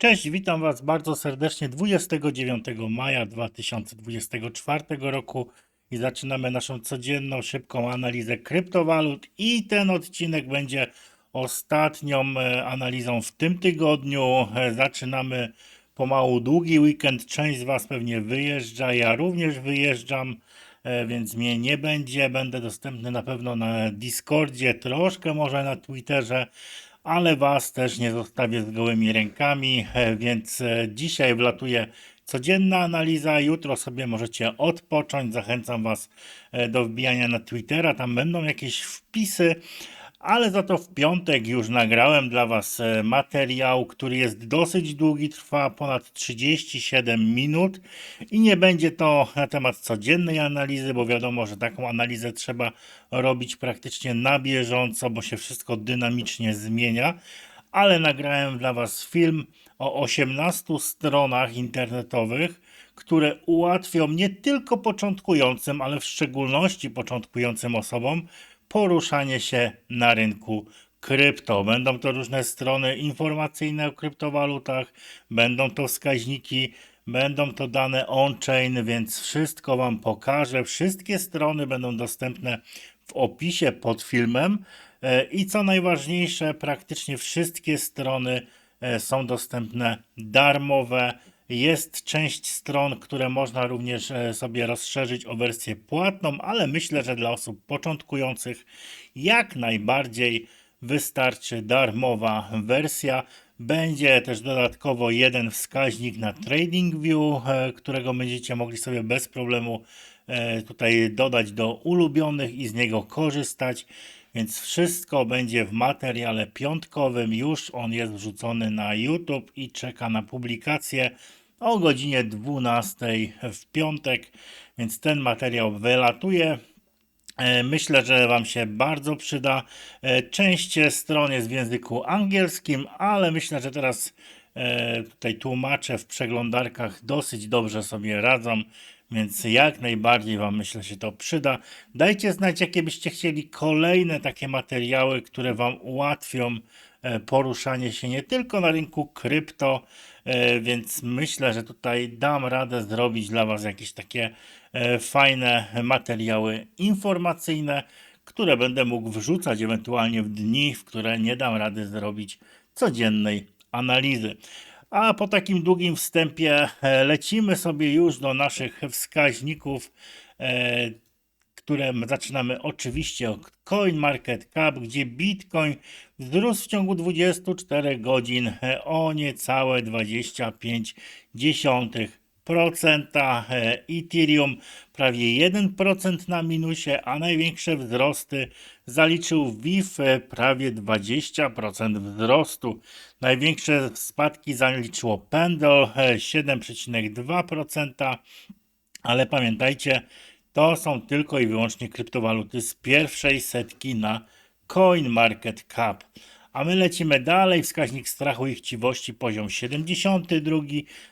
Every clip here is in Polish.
Cześć, witam Was bardzo serdecznie 29 maja 2024 roku i zaczynamy naszą codzienną, szybką analizę kryptowalut i ten odcinek będzie ostatnią e, analizą w tym tygodniu. E, Zaczynamy pomału długi weekend, część z Was pewnie wyjeżdża, ja również wyjeżdżam, e, więc mnie nie będzie. Będę dostępny na pewno na Discordzie, troszkę może na Twitterze, ale Was też nie zostawię z gołymi rękami, e, więc e, dzisiaj wlatuje codzienna analiza, jutro sobie możecie odpocząć. Zachęcam Was e, do wbijania na Twittera, tam będą jakieś wpisy. Ale za to w piątek już nagrałem dla Was e, materiał, który jest dosyć długi, trwa ponad 37 minut i nie będzie to na temat codziennej analizy, bo wiadomo, że taką analizę trzeba robić praktycznie na bieżąco, bo się wszystko dynamicznie zmienia. Ale nagrałem dla Was film o 18 stronach internetowych, które ułatwią nie tylko początkującym, ale w szczególności początkującym osobom poruszanie się na rynku krypto. Będą to różne strony informacyjne o kryptowalutach, będą to wskaźniki, będą to dane on-chain, więc wszystko Wam pokażę. Wszystkie strony będą dostępne w opisie pod filmem. E, I co najważniejsze, praktycznie wszystkie strony e, są dostępne darmowe. Jest część stron, które można również e, sobie rozszerzyć o wersję płatną, ale myślę, że dla osób początkujących jak najbardziej wystarczy darmowa wersja. Będzie też dodatkowo jeden wskaźnik na TradingView, e, którego będziecie mogli sobie bez problemu e, tutaj dodać do ulubionych i z niego korzystać. Więc wszystko będzie w materiale piątkowym. Już on jest wrzucony na YouTube i czeka na publikację o godzinie 12 w piątek. Więc ten materiał wylatuje. E, Myślę, że Wam się bardzo przyda. E, Część stron jest w języku angielskim, ale myślę, że teraz e, tutaj tłumacze w przeglądarkach dosyć dobrze sobie radzą, więc jak najbardziej Wam myślę się to przyda. Dajcie znać, jakie byście chcieli kolejne takie materiały, które Wam ułatwią poruszanie się nie tylko na rynku krypto, więc myślę, że tutaj dam radę zrobić dla Was jakieś takie e, fajne materiały informacyjne, które będę mógł wrzucać ewentualnie w dni, w które nie dam rady zrobić codziennej analizy. A po takim długim wstępie e, lecimy sobie już do naszych wskaźników, które zaczynamy oczywiście od CoinMarketCap, gdzie Bitcoin wzrósł w ciągu 24 godzin o niecałe 25 procenta, e, Ethereum prawie 1% na minusie, a największe wzrosty zaliczył WIF prawie 20% wzrostu. Największe spadki zaliczyło Pendle e, 7,2%, ale pamiętajcie, to są tylko i wyłącznie kryptowaluty z pierwszej setki na CoinMarketCap. A my lecimy dalej. Wskaźnik strachu i chciwości poziom 72,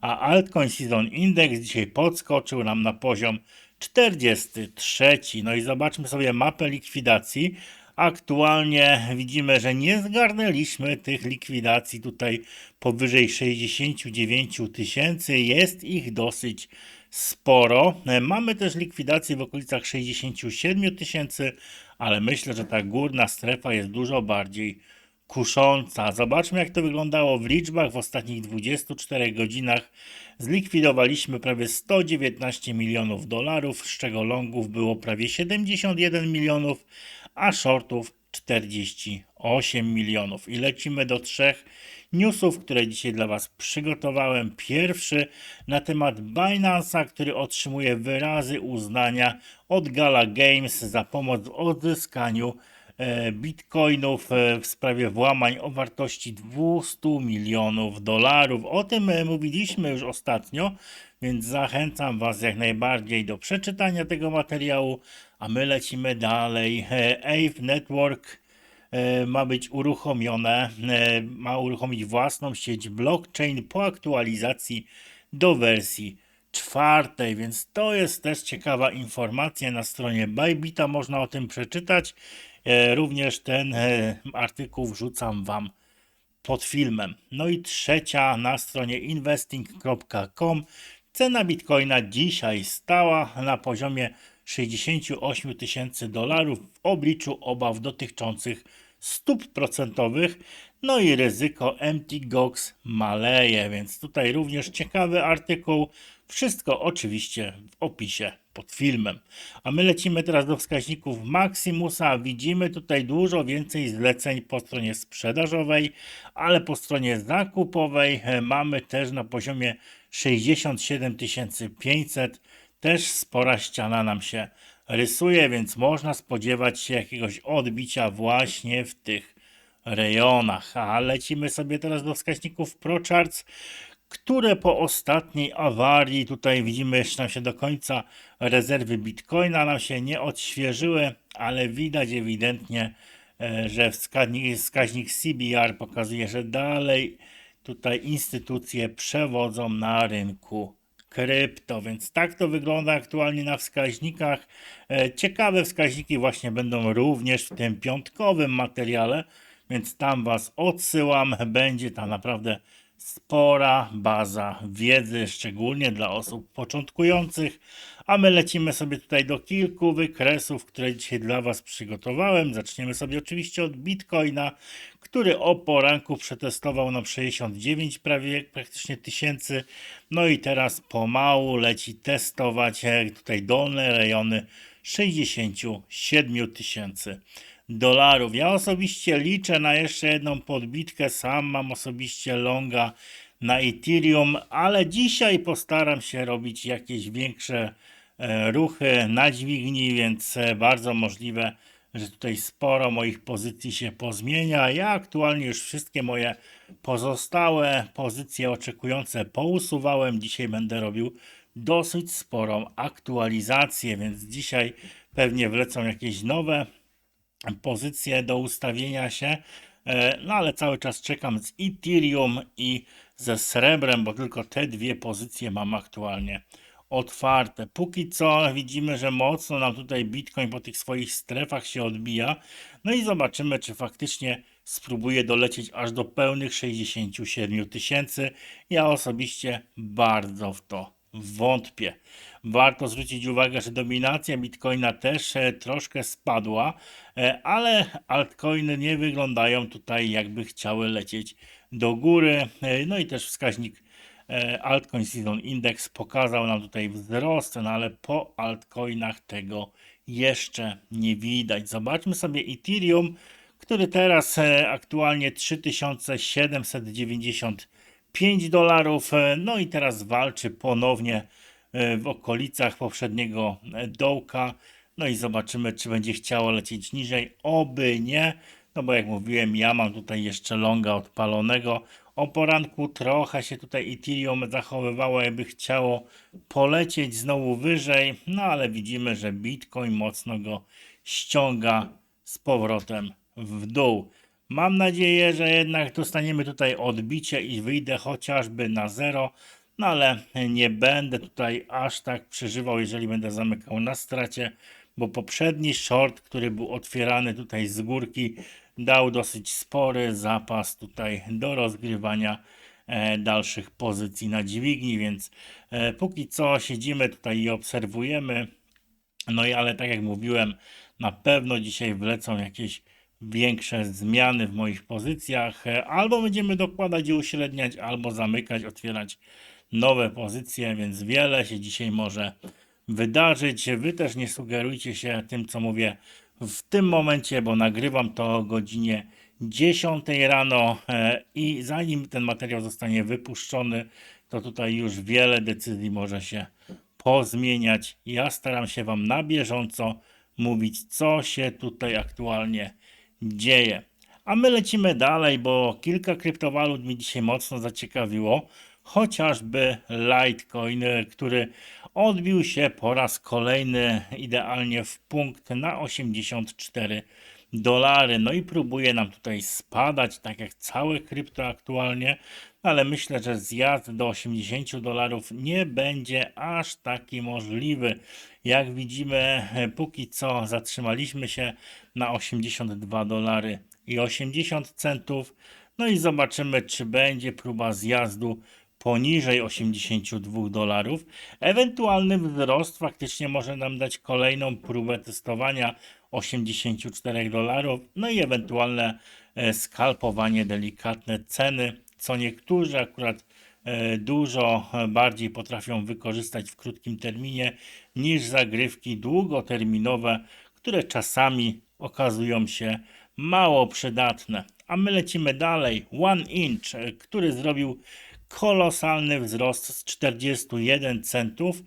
a Altcoin Season Index dzisiaj podskoczył nam na poziom 43. No i zobaczmy sobie mapę likwidacji. Aktualnie widzimy, że nie zgarnęliśmy tych likwidacji tutaj powyżej 69 tysięcy. Jest ich dosyć sporo. Mamy też likwidacje w okolicach 67 tysięcy, ale myślę, że ta górna strefa jest dużo bardziej kusząca. Zobaczmy, jak to wyglądało w liczbach. W ostatnich 24 godzinach zlikwidowaliśmy prawie 119 milionów dolarów, z czego longów było prawie 71 milionów, a shortów 48 milionów. I lecimy do trzech newsów, które dzisiaj dla Was przygotowałem. Pierwszy na temat Binance'a, który otrzymuje wyrazy uznania od Gala Games za pomoc w odzyskaniu e, bitcoinów e, w sprawie włamań o wartości 200 milionów dolarów. O tym e, mówiliśmy już ostatnio, więc zachęcam Was jak najbardziej do przeczytania tego materiału, a my lecimy dalej. Ave Network ma być uruchomione, e, ma uruchomić własną sieć blockchain po aktualizacji do wersji czwartej, więc to jest też ciekawa informacja. Na stronie Bybita można o tym przeczytać. E, Również ten e, artykuł wrzucam Wam pod filmem. No i trzecia na stronie investing.com. Cena bitcoina dzisiaj stała na poziomie 68 tysięcy dolarów w obliczu obaw dotyczących stóp procentowych. No i ryzyko MTGOX maleje, więc tutaj również ciekawy artykuł. Wszystko oczywiście w opisie pod filmem. A my lecimy teraz do wskaźników Maximusa. Widzimy tutaj dużo więcej zleceń po stronie sprzedażowej, ale po stronie zakupowej e, mamy też na poziomie 67 500. Też spora ściana nam się rysuje, więc można spodziewać się jakiegoś odbicia właśnie w tych rejonach. A lecimy sobie teraz do wskaźników ProCharts, które po ostatniej awarii, tutaj widzimy jeszcze nam się do końca rezerwy Bitcoina nam się nie odświeżyły, ale widać ewidentnie, e, że wskaźnik, wskaźnik CBR pokazuje, że dalej tutaj instytucje przewodzą na rynku krypto, więc tak to wygląda aktualnie na wskaźnikach. E, Ciekawe wskaźniki właśnie będą również w tym piątkowym materiale, więc tam Was odsyłam. Będzie tam naprawdę spora baza wiedzy, szczególnie dla osób początkujących. A my lecimy sobie tutaj do kilku wykresów, które dzisiaj dla Was przygotowałem. Zaczniemy sobie oczywiście od Bitcoina, który o poranku przetestował na 69 prawie praktycznie tysięcy. No i teraz pomału leci testować e, tutaj dolne rejony 67 tysięcy dolarów. Ja osobiście liczę na jeszcze jedną podbitkę. Sam mam osobiście longa na Ethereum, ale dzisiaj postaram się robić jakieś większe e, ruchy na dźwigni, więc e, bardzo możliwe, że tutaj sporo moich pozycji się pozmienia. Ja aktualnie już wszystkie moje pozostałe pozycje oczekujące pousuwałem. Dzisiaj będę robił dosyć sporą aktualizację, więc dzisiaj pewnie wlecą jakieś nowe pozycje do ustawienia się. E, No ale cały czas czekam z Ethereum i ze srebrem, bo tylko te dwie pozycje mam aktualnie otwarte. Póki co widzimy, że mocno nam tutaj Bitcoin po tych swoich strefach się odbija. No i zobaczymy, czy faktycznie spróbuje dolecieć aż do pełnych 67 tysięcy. Ja osobiście bardzo w to Wątpię. Warto zwrócić uwagę, że dominacja Bitcoina też e, troszkę spadła, e, ale altcoiny nie wyglądają tutaj jakby chciały lecieć do góry. E, no i też wskaźnik Altcoin Season Index pokazał nam tutaj wzrost, no ale po altcoinach tego jeszcze nie widać. Zobaczmy sobie Ethereum, który teraz aktualnie 3790 5 dolarów. E, no i teraz walczy ponownie e, w okolicach poprzedniego e, dołka. No i zobaczymy, czy będzie chciało lecieć niżej. Oby nie, no bo jak mówiłem, ja mam tutaj jeszcze longa odpalonego. O poranku trochę się tutaj Ethereum zachowywało, jakby chciało polecieć znowu wyżej, no ale widzimy, że Bitcoin mocno go ściąga z powrotem w dół. Mam nadzieję, że jednak dostaniemy tutaj odbicie i wyjdę chociażby na zero, no ale nie będę tutaj aż tak przeżywał, jeżeli będę zamykał na stracie, bo poprzedni short, który był otwierany tutaj z górki, dał dosyć spory zapas tutaj do rozgrywania e, dalszych pozycji na dźwigni, więc e, póki co siedzimy tutaj i obserwujemy. No i ale tak jak mówiłem, na pewno dzisiaj wlecą jakieś większe zmiany w moich pozycjach. E, Albo będziemy dokładać i uśredniać, albo zamykać, otwierać nowe pozycje, więc wiele się dzisiaj może wydarzyć. Wy też nie sugerujcie się tym, co mówię w tym momencie, bo nagrywam to o godzinie 10 rano e, i zanim ten materiał zostanie wypuszczony, to tutaj już wiele decyzji może się pozmieniać. Ja staram się Wam na bieżąco mówić, co się tutaj aktualnie dzieje. A my lecimy dalej, bo kilka kryptowalut mi dzisiaj mocno zaciekawiło. Chociażby Litecoin, który odbił się po raz kolejny idealnie w punkt na 84 dolary. No i próbuje nam tutaj spadać, tak jak całe krypto aktualnie, ale myślę, że zjazd do 80 dolarów nie będzie aż taki możliwy. Jak widzimy, póki co zatrzymaliśmy się na 82 dolary i 80 centów. No i zobaczymy, czy będzie próba zjazdu poniżej 82 dolarów. Ewentualny wzrost faktycznie może nam dać kolejną próbę testowania 84 dolarów, no i ewentualne e, skalpowanie delikatne ceny, co niektórzy akurat e, dużo e, bardziej potrafią wykorzystać w krótkim terminie niż zagrywki długoterminowe, które czasami okazują się mało przydatne. A my lecimy dalej. One Inch, e, który zrobił kolosalny wzrost z 41 centów.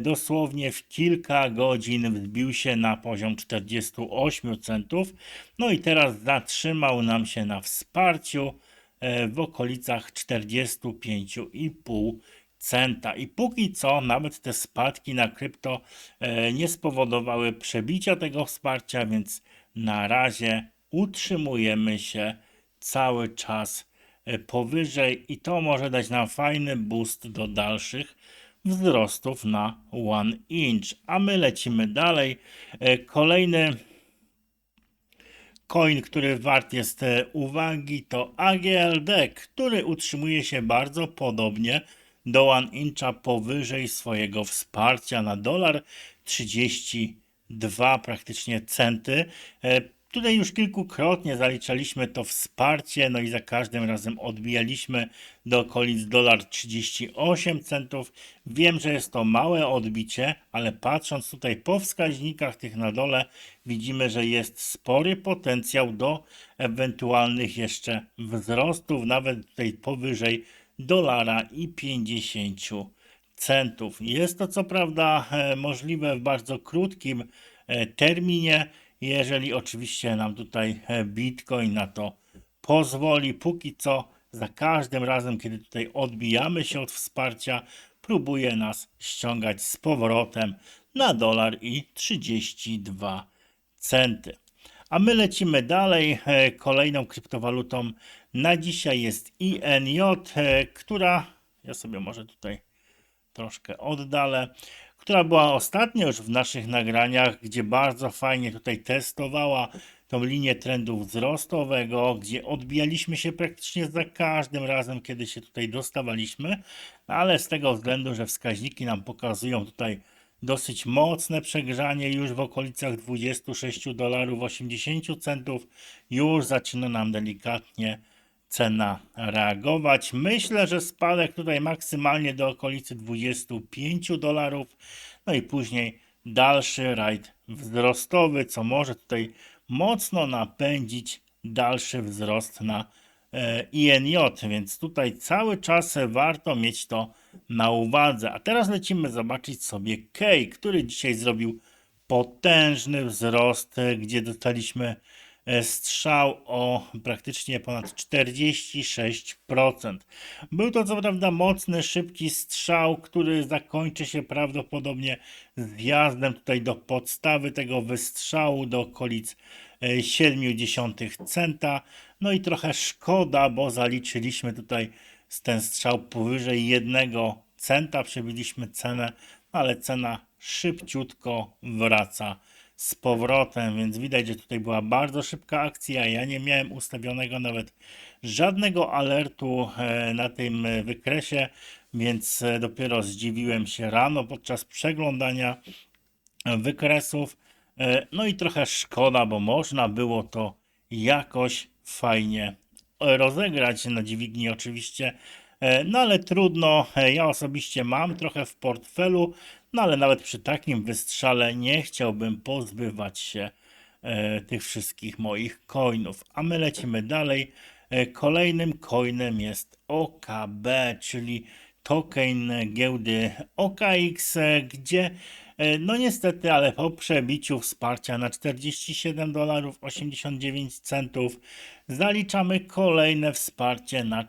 Dosłownie w kilka godzin wzbił się na poziom 48 centów. No i teraz zatrzymał nam się na wsparciu w okolicach 45,5 centa. I póki co nawet te spadki na krypto e, nie spowodowały przebicia tego wsparcia, więc na razie utrzymujemy się cały czas e, powyżej i to może dać nam fajny boost do dalszych wzrostów na One Inch. A my lecimy dalej. E, Kolejny Coin, który wart jest e, uwagi, to AGLD, który utrzymuje się bardzo podobnie do One Incha powyżej swojego wsparcia na dolar 32 praktycznie centy. Tutaj już kilkukrotnie zaliczaliśmy to wsparcie, no i za każdym razem odbijaliśmy do okolic dolar 38 centów. Wiem, że jest to małe odbicie, ale patrząc tutaj po wskaźnikach tych na dole, widzimy, że jest spory potencjał do ewentualnych jeszcze wzrostów, nawet tutaj powyżej dolara i 50 centów. Jest to co prawda e, możliwe w bardzo krótkim e, terminie, jeżeli oczywiście nam tutaj e, Bitcoin na to pozwoli. Póki co, za każdym razem, kiedy tutaj odbijamy się od wsparcia, próbuje nas ściągać z powrotem na dolar i 32 centy. A my lecimy dalej. E, Kolejną kryptowalutą na dzisiaj jest INJ, e, która, ja sobie może tutaj troszkę oddalę, która była ostatnio już w naszych nagraniach, gdzie bardzo fajnie tutaj testowała tą linię trendu wzrostowego, gdzie odbijaliśmy się praktycznie za każdym razem, kiedy się tutaj dostawaliśmy, ale z tego względu, że wskaźniki nam pokazują tutaj dosyć mocne przegrzanie już w okolicach 26 dolarów 80 centów, już zaczyna nam delikatnie cena reagować. Myślę, że spadek tutaj maksymalnie do okolicy 25 dolarów, no i później dalszy rajd wzrostowy, co może tutaj mocno napędzić dalszy wzrost na e, INJ, więc tutaj cały czas warto mieć to na uwadze. A teraz lecimy zobaczyć sobie K, który dzisiaj zrobił potężny wzrost, gdzie dostaliśmy strzał o praktycznie ponad 46%. Był to co prawda mocny, szybki strzał, który zakończy się prawdopodobnie zjazdem tutaj do podstawy tego wystrzału do okolic e, 0,7 centa. No i trochę szkoda, bo zaliczyliśmy tutaj ten strzał powyżej 1 centa, przebiliśmy cenę, ale cena szybciutko wraca z powrotem, więc widać, że tutaj była bardzo szybka akcja. Ja nie miałem ustawionego nawet żadnego alertu e, na tym wykresie, więc e, dopiero zdziwiłem się rano podczas przeglądania wykresów. E, No i trochę szkoda, bo można było to jakoś fajnie rozegrać na dźwigni oczywiście. E, No ale trudno, E, ja osobiście mam trochę w portfelu, no ale nawet przy takim wystrzale nie chciałbym pozbywać się e, tych wszystkich moich coinów. A my lecimy dalej. Kolejnym coinem jest OKB, czyli token giełdy OKX, gdzie no niestety, ale po przebiciu wsparcia na 47 dolarów 89 centów zaliczamy kolejne wsparcie na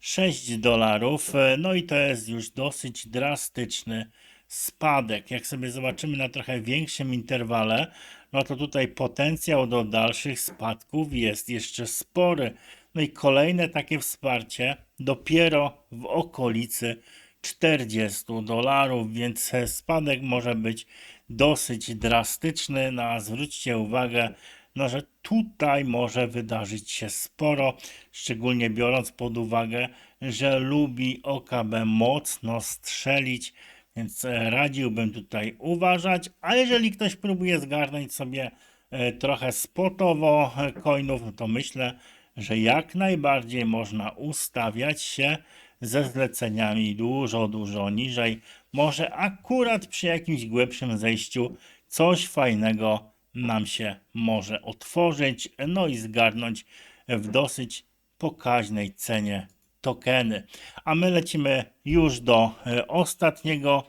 46 dolarów. E, No i to jest już dosyć drastyczny spadek. Jak sobie zobaczymy na trochę większym interwale, no to tutaj potencjał do dalszych spadków jest jeszcze spory. No i kolejne takie wsparcie dopiero w okolicy 40 dolarów, więc spadek może być dosyć drastyczny. No a zwróćcie uwagę no że tutaj może wydarzyć się sporo, szczególnie biorąc pod uwagę, że lubi OKB mocno strzelić, więc e, radziłbym tutaj uważać, a jeżeli ktoś próbuje zgarnąć sobie e, trochę spotowo e, coinów, no to myślę, że jak najbardziej można ustawiać się ze zleceniami dużo, dużo niżej. Może akurat przy jakimś głębszym zejściu coś fajnego nam się może otworzyć, no i zgarnąć w dosyć pokaźnej cenie tokeny. A my lecimy już do e, ostatniego,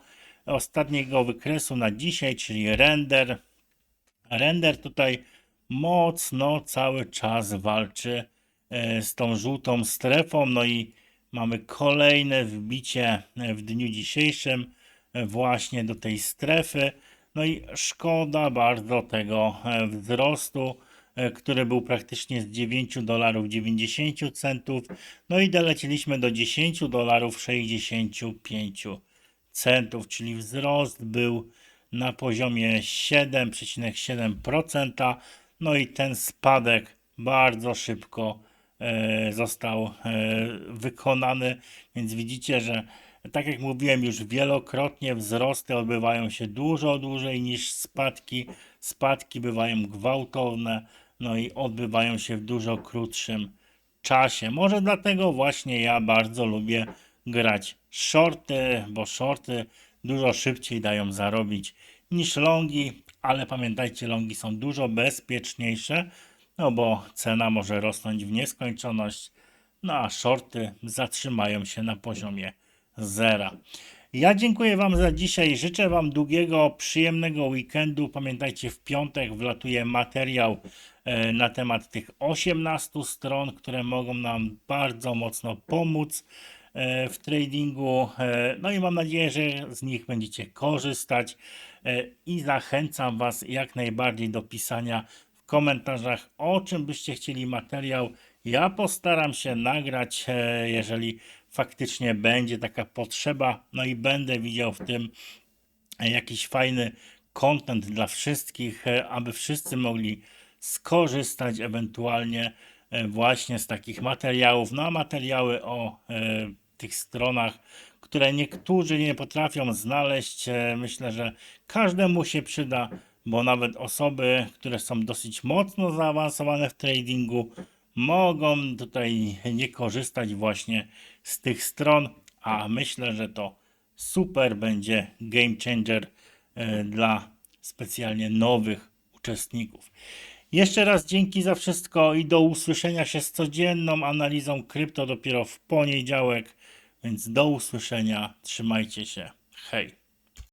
ostatniego wykresu na dzisiaj, czyli render. Render tutaj mocno cały czas walczy e, z tą żółtą strefą, no i mamy kolejne wbicie e, w dniu dzisiejszym właśnie do tej strefy. No i szkoda bardzo tego e, wzrostu, e, który był praktycznie z 9 dolarów 90 centów. No i doleciliśmy do 10 dolarów 65 centów, czyli wzrost był na poziomie 7,7%. No i ten spadek bardzo szybko e, został wykonany, więc widzicie, że tak jak mówiłem już wielokrotnie, wzrosty odbywają się dużo dłużej niż spadki. Spadki bywają gwałtowne, no i odbywają się w dużo krótszym czasie. Może dlatego właśnie ja bardzo lubię grać shorty, bo shorty dużo szybciej dają zarobić niż longi, ale pamiętajcie, longi są dużo bezpieczniejsze, no bo cena może rosnąć w nieskończoność, no a shorty zatrzymają się na poziomie zera. Ja dziękuję Wam za dzisiaj. Życzę Wam długiego, przyjemnego weekendu. Pamiętajcie, w piątek wlatuje materiał e, na temat tych 18 stron, które mogą nam bardzo mocno pomóc e, w tradingu. E, No i mam nadzieję, że z nich będziecie korzystać i zachęcam Was jak najbardziej do pisania w komentarzach, o czym byście chcieli materiał. Ja postaram się nagrać, jeżeli faktycznie będzie taka potrzeba, no i będę widział w tym jakiś fajny content dla wszystkich, e, aby wszyscy mogli skorzystać ewentualnie e, właśnie z takich materiałów. No a materiały o e, tych stronach, które niektórzy nie potrafią znaleźć, myślę, że każdemu się przyda, bo nawet osoby, które są dosyć mocno zaawansowane w tradingu, mogą tutaj nie korzystać właśnie z tych stron, a myślę, że to super będzie game changer e, dla specjalnie nowych uczestników. Jeszcze raz dzięki za wszystko i do usłyszenia się z codzienną analizą krypto dopiero w poniedziałek, więc do usłyszenia. Trzymajcie się. Hej.